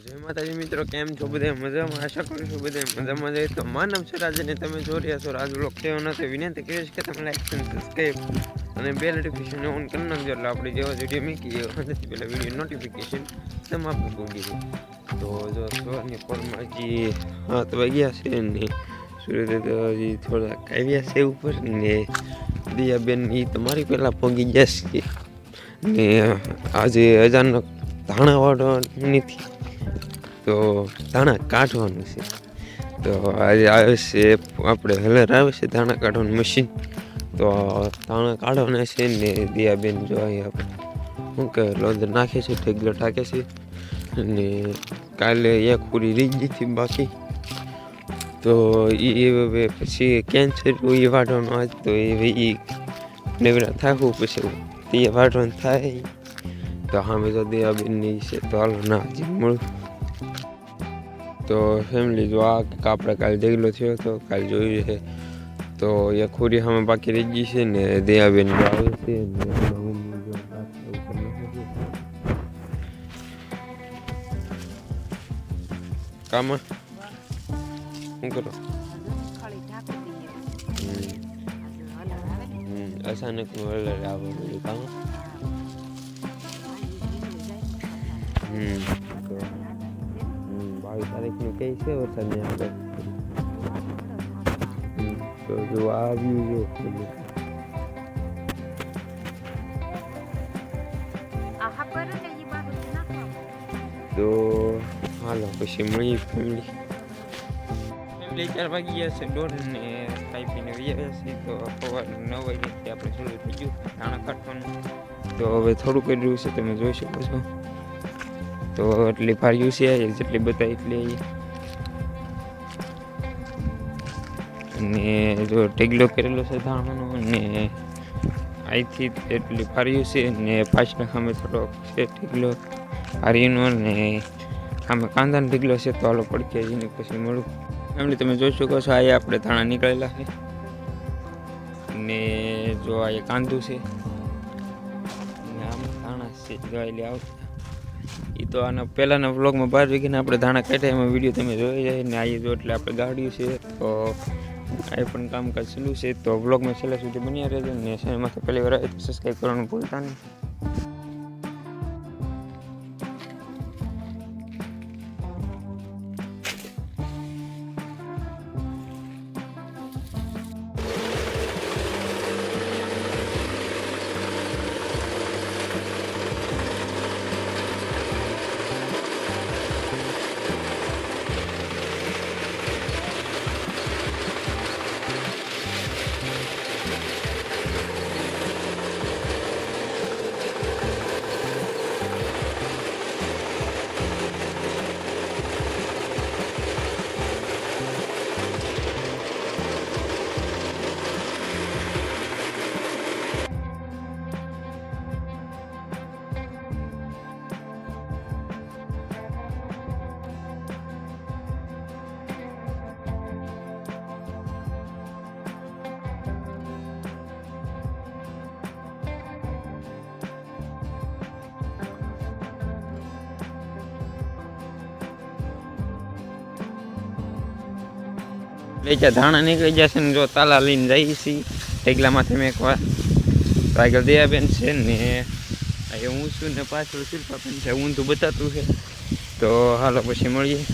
જય માતાજી મિત્રો, કેમ છો બધા? મજામાં? આશા કરું છું બધા મજામાં જઈ તો માનવ છે રાજને તમે જોઈ રહ્યા છો રાજ બ્લોક થયો નથી. વિનંતી કરીશ કે તમે લાઈક અને સબસ્ક્રાઈબ અને બે નોટિફિકેશન ઓન કરી નાખજો. એટલે આપણે જેવા વીડિયો મૂકીએ. નથી. પહેલાં વીડિયો નોટિફિકેશન તમારે પહોંચી જાય તો જો સવારની પોરમાં હજી હાથ વાગ્યા છે ને. સૂર્ય હજી થોડાક આવ્યા છે ઉપર ને. દિયાબેન એ તમારી પહેલાં પહોંચી છે. ને આજે અચાનક ધાણાવાળો નથી. તો ધાણા કાઢવાનું છે. તો આજે આવે છે, આપણે હલર આવે છે દાણા કાઢવાનું મશીન તો દાણા કાઢવાના છે ને દિયાબેન જો આપણે શું કે લોદર નાખે છે, ઢેગલો ટાકે છે. અને કાલે એક પૂરી રહી ગઈ હતી બાકી. તો એ હવે પછી કેન્સર એ વાઢવાનું આજ તો એ નેવડા થાકવું પછી તે વાઢવાનું થાય. તો સામે તો દયાબેનની છે, તો હાલો, ના, હજી મળું તો ફેમિલી જો આ આપણે કાલે દેગલો થયો તો કાલે જોયું છે. તો એ ખોરી સામે બાકી રહી ગઈ છે ને દયાબેન આવે શું કરો? અચાનક બાવીસ તારીખનું કહે છે વરસાદની આગળ તો જો આવ્યું જો તો હાલો પછી મળીએ ફેમિલી ફેમિલી ચાર વાગી ગયા છે, દોઢ ને ખાઈ પીને વ્યા છે, તો સવાર નવ વાગ્યાથી આપણે શરૂ થઈ ગયું નાણાં કાઢવાનું. તો હવે થોડું કર્યું છે, તમે જોઈ શકો છો. તો એટલી ફાર્યું છે, જેટલી બતાવી એટલી અને જો ટેગલો કરેલો છે ધાણાનો, અને અહીંથી એટલી ફાર્યું છે ને પાછળ સામે થોડો છે ટેગલો હારીનો ને સામે કાંદાનો ઢીગલો છે, તો હાલો પડકે જઈને પછી મળું. એમને તમે જોઈ શકો છો, આ આપણે ધાણા નીકળેલા છે. ને જો આ કાંદું છે. ને આમ ધાણા છે, જો એટલે એ તો આના પહેલાંના વ્લોગમાં બાર વીઘીને આપણે ધાણા કાઢ્યા, એમાં વીડિયો તમે જોઈ જાય ને આવી જો એટલે આપણે ગાડ્યું છે, તો આ પણ કામકાજ ચાલુ છે, તો વ્લોગમાં છેલ્લા સુધી બન્યા રહેજો ને ચેનલમાં પહેલી વાર આવે તો સબસ્ક્રાઈબ કરવાનું ભૂલતા નહીં. લઈ જા ધાણા નીકળી જશે ને જો તાલા લઈને જઈએ છીએ. ઢેગલામાંથી મેં એકવાર આગળ દયાબેન છે ને અહીંયા હું છું ને પાછળ શિલ્પાબેન છે, ઊંધું બતાતું છે. તો હાલો પછી મળીએ.